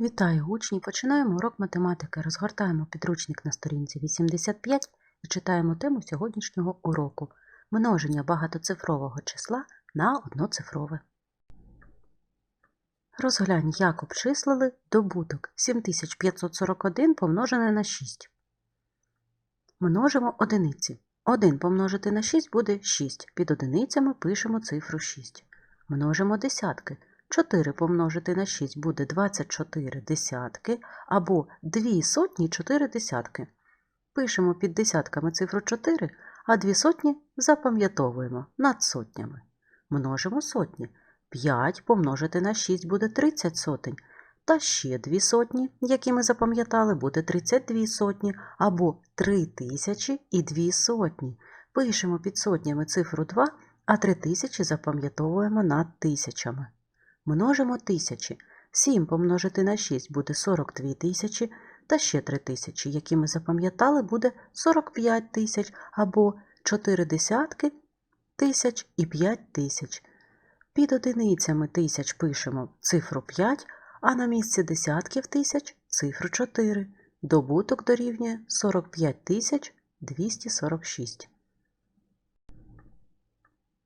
Вітаю учні! Починаємо урок математики. Розгортаємо підручник на сторінці 85 і читаємо тему сьогоднішнього уроку множення багатоцифрового числа на одноцифрове. Розглянь, як обчислили добуток 7541 помножене на 6. Множимо одиниці. 1 помножити на 6 буде 6. Під одиницями пишемо цифру 6. Множимо десятки. 4 помножити на 6 буде 24 десятки або 2 сотні 4 десятки. Пишемо під десятками цифру 4, а 2 сотні запам'ятовуємо над сотнями. Множимо сотні. 5 помножити на 6 буде 30 сотень. Та ще 2 сотні, які ми запам'ятали, буде 32 сотні або 3 тисячі і 2 сотні. Пишемо під сотнями цифру 2, а 3 тисячі запам'ятовуємо над тисячами. Множимо тисячі. 7 помножити на 6 буде 42 тисячі, та ще 3 тисячі, які ми запам'ятали, буде 45 тисяч або 4 десятки тисяч і 5 тисяч. Під одиницями тисяч пишемо цифру 5, а на місці десятків тисяч цифру 4. Добуток дорівнює 45 тисяч 246.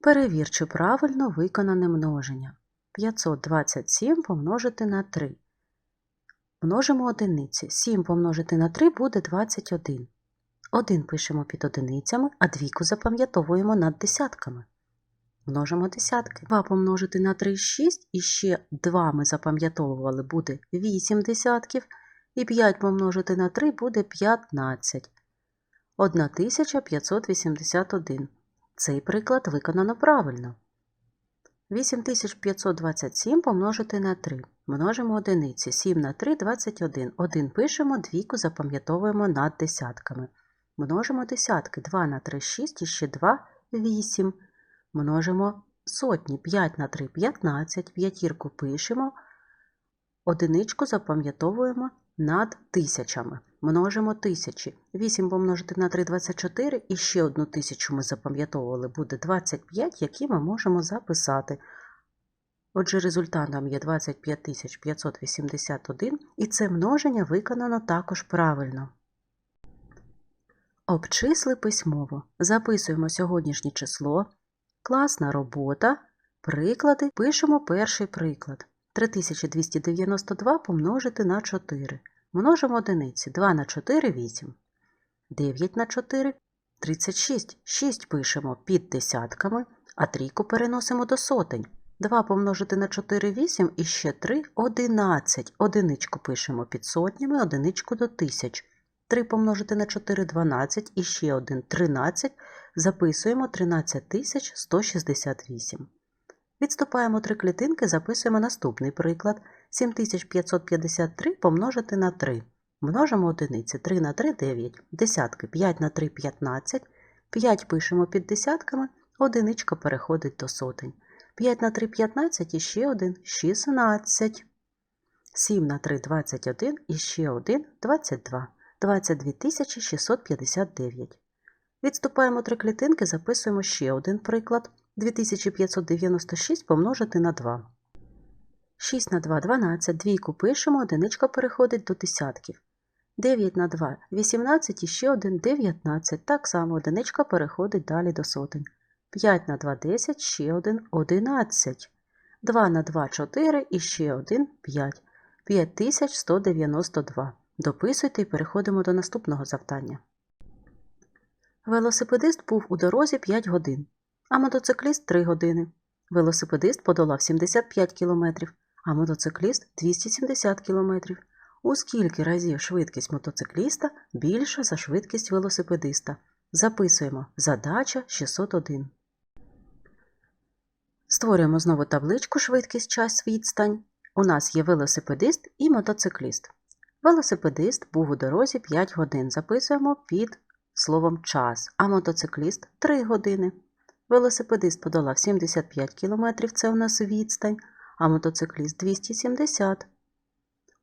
Перевір, чи правильно виконане множення. 527 помножити на 3. Множимо одиниці. 7 помножити на 3 буде 21. 1 пишемо під одиницями, а двійку запам'ятовуємо над десятками. Множимо десятки. 2 помножити на 3 6, і ще 2 ми запам'ятовували буде 8 десятків. І 5 помножити на 3 буде 15. 1581. Цей приклад виконано правильно. 8527 помножити на 3. Множимо одиниці. 7 на 3 – 21. 1 пишемо, двійку запам'ятовуємо над десятками. Множимо десятки. 2 на 3 – 6, і ще 2 – 8. Множимо сотні. 5 на 3 – 15. П'ятірку пишемо. Одиничку запам'ятовуємо над тисячами. Множимо тисячі. 8 помножити на 3 – 24, і ще одну тисячу ми запам'ятовували, буде 25, які ми можемо записати. Отже, результатом є 25 581, і це множення виконано також правильно. Обчисли письмово. Записуємо сьогоднішнє число. Класна робота. Приклади. Пишемо перший приклад. 3292 помножити на 4. Множимо одиниці. 2 на 4 – 8. 9 на 4 – 36. 6 пишемо під десятками, а трійку переносимо до сотень. 2 помножити на 4 – 8 і ще 3 – 11. Одиничку пишемо під сотнями, одиничку до тисяч. 3 помножити на 4 – 12 і ще 1 – 13. Записуємо 13 168. Відступаємо три клітинки, записуємо наступний приклад. 7553 помножити на 3. Множимо одиниці. 3 на 3 – 9. Десятки. 5 на 3 – 15. 5 пишемо під десятками, одиничка переходить до сотень. 5 на 3 – 15 і ще 1 – 16. 7 на 3 – 21 і ще 1 – 22. 22 659. Відступаємо три клітинки, записуємо ще один приклад. 2596 помножити на 2. 6 на 2 – 12, двійку пишемо, одиничка переходить до десятків. 9 на 2 – 18 і ще 1 – 19, так само одиничка переходить далі до сотень. 5 на 2 – 10, ще 1 – 11. 2 на 2 – 4 і ще 1 – 5. 5192. Дописуйте і переходимо до наступного завдання. Велосипедист був у дорозі 5 годин а мотоцикліст 3 години. Велосипедист подолав 75 км, а мотоцикліст 270 км. У скільки разів швидкість мотоцикліста більша за швидкість велосипедиста. Записуємо задача 601. Створюємо знову табличку швидкість час відстань. У нас є велосипедист і мотоцикліст. Велосипедист був у дорозі 5 годин. Записуємо під словом час, а мотоцикліст 3 години. Велосипедист подолав 75 км, це у нас відстань, а мотоцикліст 270.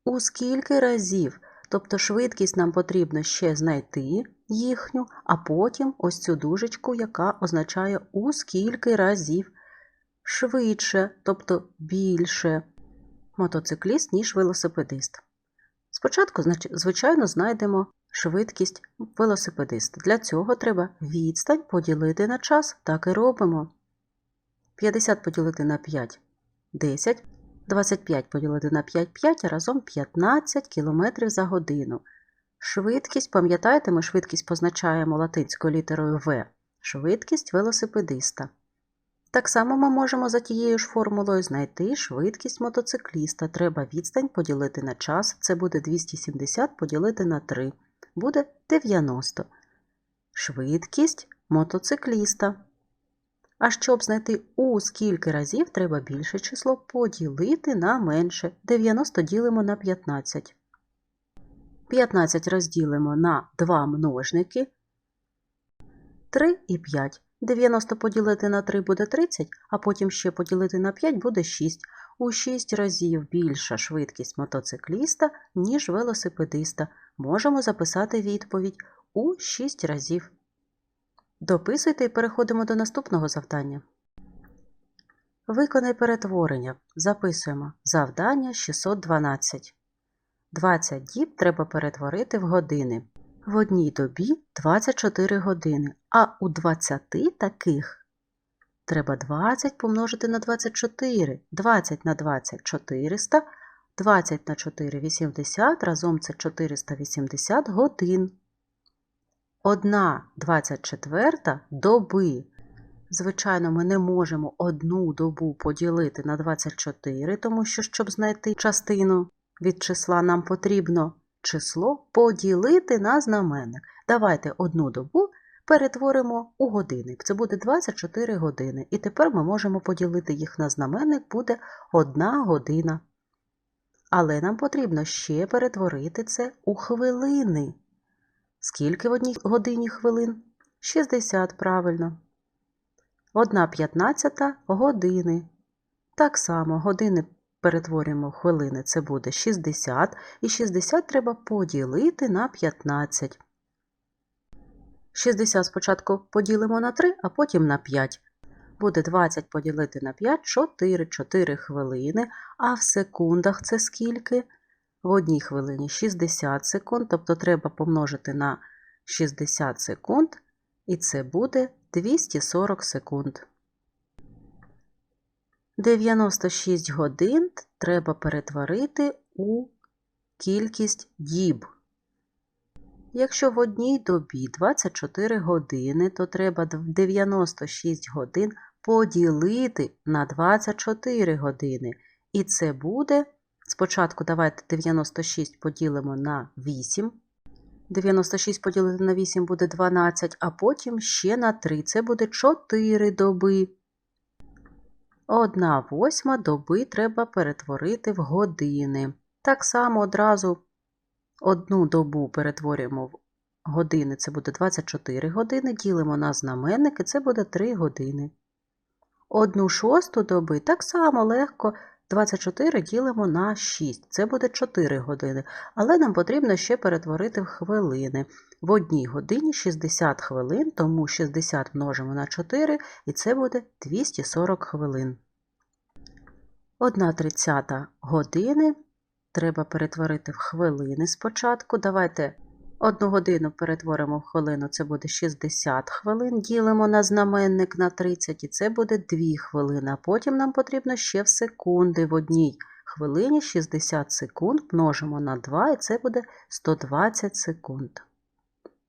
У скільки разів? Тобто швидкість нам потрібно ще знайти їхню, а потім ось цю дужечку, яка означає у скільки разів швидше, тобто більше. мотоцикліст, ніж велосипедист. Спочатку, звичайно, знайдемо швидкість велосипедиста. Для цього треба відстань поділити на час. Так і робимо. 50 поділити на 5 10. 25 поділити на 5 5, а разом 15 км за годину. Швидкість, пам'ятаєте, ми швидкість позначаємо латинською літерою В. Швидкість велосипедиста. Так само ми можемо за тією ж формулою знайти швидкість мотоцикліста. Треба відстань поділити на час. Це буде 270 поділити на 3. Буде 90. Швидкість мотоцикліста. А щоб знайти у скільки разів, треба більше число поділити на менше. 90 ділимо на 15. 15 розділимо на 2 множники. 3 і 5. 90 поділити на 3 буде 30, а потім ще поділити на 5 буде 6. У 6 разів більша швидкість мотоцикліста, ніж велосипедиста. Можемо записати відповідь у 6 разів. Дописуйте і переходимо до наступного завдання. Виконай перетворення. Записуємо завдання 612. 20 діб треба перетворити в години. В одній добі 24 години, а у 20 таких треба 20 помножити на 24. 20 на 20 – 400, 20 на 4 – 80, разом це 480 годин. Одна 24 доби. Звичайно, ми не можемо одну добу поділити на 24, тому що, щоб знайти частину від числа, нам потрібно число поділити на знаменник. Давайте одну добу перетворимо у години. Це буде 24 години. І тепер ми можемо поділити їх на знаменник, буде 1 година. Але нам потрібно ще перетворити це у хвилини. Скільки в одній годині хвилин? 60, правильно. 1 п'ятнадцята години. Так само години перетворюємо в хвилини, це буде 60, і 60 треба поділити на 15. 60 спочатку поділимо на 3, а потім на 5. Буде 20 поділити на 5 4, 4 хвилини, а в секундах це скільки? В одній хвилині 60 секунд, тобто треба помножити на 60 секунд, і це буде 240 секунд. 96 годин треба перетворити у кількість діб. Якщо в одній добі 24 години, то треба 96 годин поділити на 24 години. І це буде, спочатку давайте 96 поділимо на 8. 96 поділити на 8 буде 12, а потім ще на 3. Це буде 4 доби. Одна восьма доби треба перетворити в години. Так само одразу одну добу перетворюємо в години, це буде 24 години, ділимо на знаменники, це буде 3 години. Одну шосту доби так само легко 24 ділимо на 6, це буде 4 години. Але нам потрібно ще перетворити в хвилини. В одній годині 60 хвилин, тому 60 множимо на 4, і це буде 240 хвилин. 1 тридцята години треба перетворити в хвилини спочатку. Давайте одну годину перетворимо в хвилину, це буде 60 хвилин. Ділимо на знаменник на 30, і це буде 2 хвилини. А потім нам потрібно ще в секунди. В одній хвилині 60 секунд множимо на 2, і це буде 120 секунд.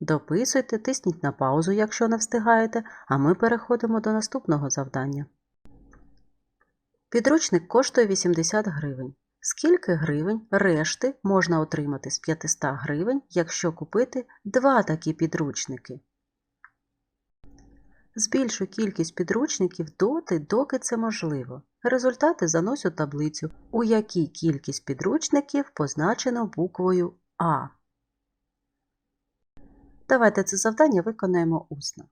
Дописуйте, тисніть на паузу, якщо не встигаєте, а ми переходимо до наступного завдання. Підручник коштує 80 гривень. Скільки гривень решти можна отримати з 500 гривень, якщо купити два такі підручники? Збільшуй кількість підручників доти, доки це можливо. Результати занось у таблицю, у якій кількість підручників позначено буквою А. Давайте це завдання виконаємо усно.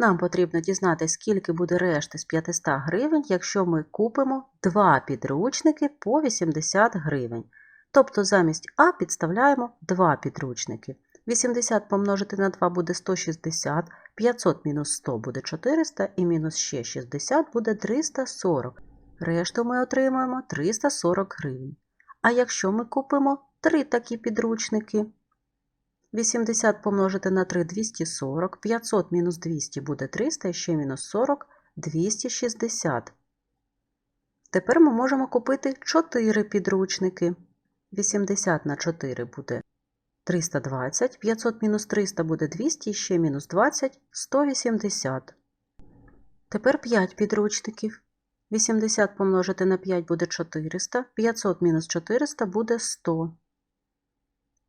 Нам потрібно дізнатися, скільки буде решти з 500 гривень, якщо ми купимо два підручники по 80 гривень. Тобто замість А підставляємо два підручники. 80 помножити на 2 буде 160, 500 мінус 100 буде 400 і мінус ще 60 буде 340. Решту ми отримаємо 340 гривень. А якщо ми купимо три такі підручники, 80 помножити на 3 240, 500 мінус 200 буде 300, і ще мінус 40 260. Тепер ми можемо купити 4 підручники. 80 на 4 буде 320, 500 мінус 300 буде 200, і ще мінус 20 180. Тепер 5 підручників. 80 помножити на 5 буде 400, 500 мінус 400 буде 100.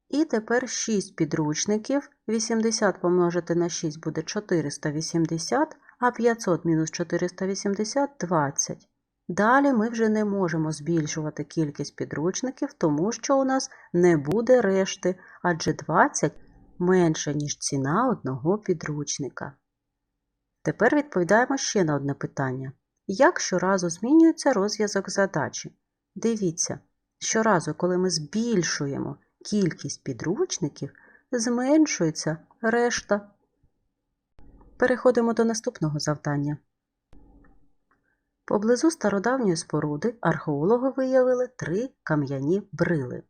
І тепер 6 підручників. 80 помножити на 6 буде 480, а 500 мінус 480 20. Далі ми вже не можемо збільшувати кількість підручників, тому що у нас не буде решти, адже 20 менше, ніж ціна одного підручника. Тепер відповідаємо ще на одне питання. Як щоразу змінюється розв'язок задачі? Дивіться, щоразу, коли ми збільшуємо кількість підручників, зменшується решта. Переходимо до наступного завдання. Поблизу стародавньої споруди археологи виявили три кам'яні брили.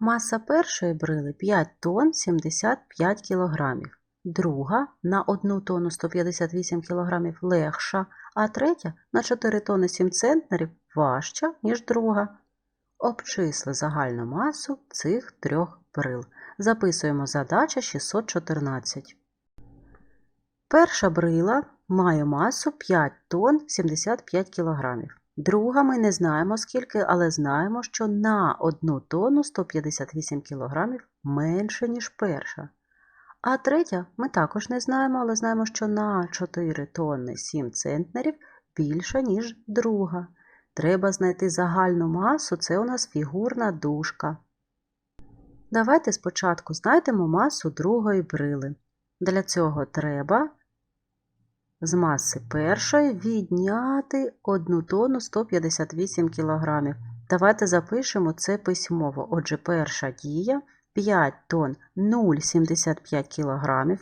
Маса першої брили 5 тонн 75 кг, друга на 1 тонну 158 кг легша, а третя на 4 тонни 7 центнерів важча, ніж друга. Обчисли загальну масу цих трьох брил. Записуємо задача 614. Перша брила має масу 5 тонн 75 кг. Друга ми не знаємо скільки, але знаємо, що на 1 тонну 158 кг менше, ніж перша. А третя ми також не знаємо, але знаємо, що на 4 тонни 7 центнерів більша, ніж друга. Треба знайти загальну масу, це у нас фігурна дужка. Давайте спочатку знайдемо масу другої брили. Для цього треба з маси першої відняти 1 тонну 158 кг. Давайте запишемо це письмово. Отже, перша дія 5 тонн 0,75 кг.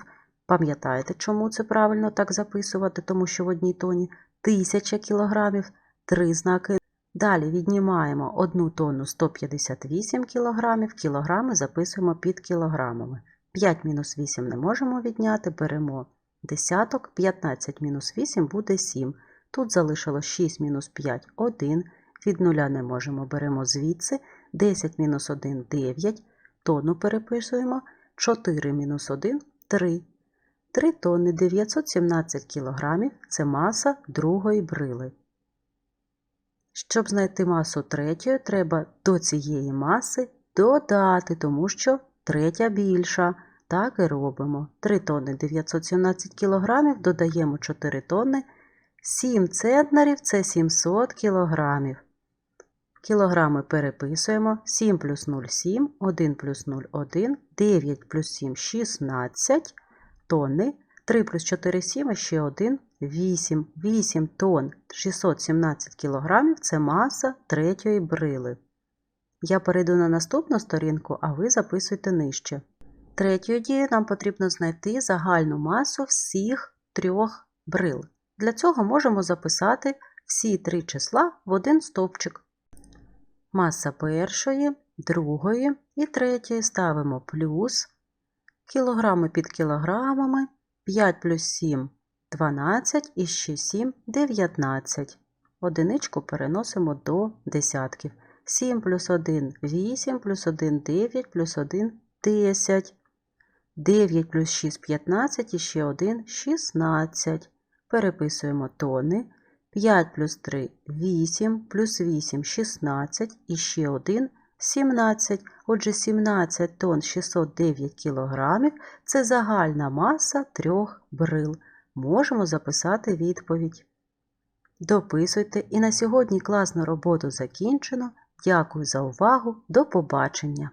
Пам'ятаєте, чому це правильно так записувати, тому що в одній тоні 1000 кг, три знаки. Далі віднімаємо 1 тонну 158 кг, кілограми записуємо під кілограмами. 5 мінус 8 не можемо відняти, беремо десяток, 15 мінус 8 буде 7. Тут залишилось 6 мінус 5 1. Від нуля не можемо, беремо звідси. 10 мінус 1 9. Тонну переписуємо. 4 мінус 1 3. 3 тонни 917 кілограмів – це маса другої брили. Щоб знайти масу третьої, треба до цієї маси додати, тому що третя більша. Так і робимо. 3 тонни 917 кг додаємо 4 тонни. 7 центнерів це 700 кг. Кілограми переписуємо. 7 плюс 0 7, 1 плюс 0 1, 9 плюс 7 16 тонни. 3 плюс 4 7, а ще 1 8. 8 тонн 617 кг це маса третьої брили. Я перейду на наступну сторінку, а ви записуйте нижче. Третьою дією нам потрібно знайти загальну масу всіх трьох брил. Для цього можемо записати всі три числа в один стовпчик. Маса першої, другої і третьої ставимо плюс, кілограми під кілограмами, 5 плюс 7 12 і ще 7 19. Одиничку переносимо до десятків. 7 плюс 1 8 плюс 1 9 плюс 1 10. 9 плюс 6 15 і ще 1 16. Переписуємо тони. 5 плюс 3 8, плюс 8 16 і ще 1 17. Отже, 17 тонн 609 кілограмів – це загальна маса трьох брил. Можемо записати відповідь. Дописуйте і на сьогодні класну роботу закінчено. Дякую за увагу. До побачення!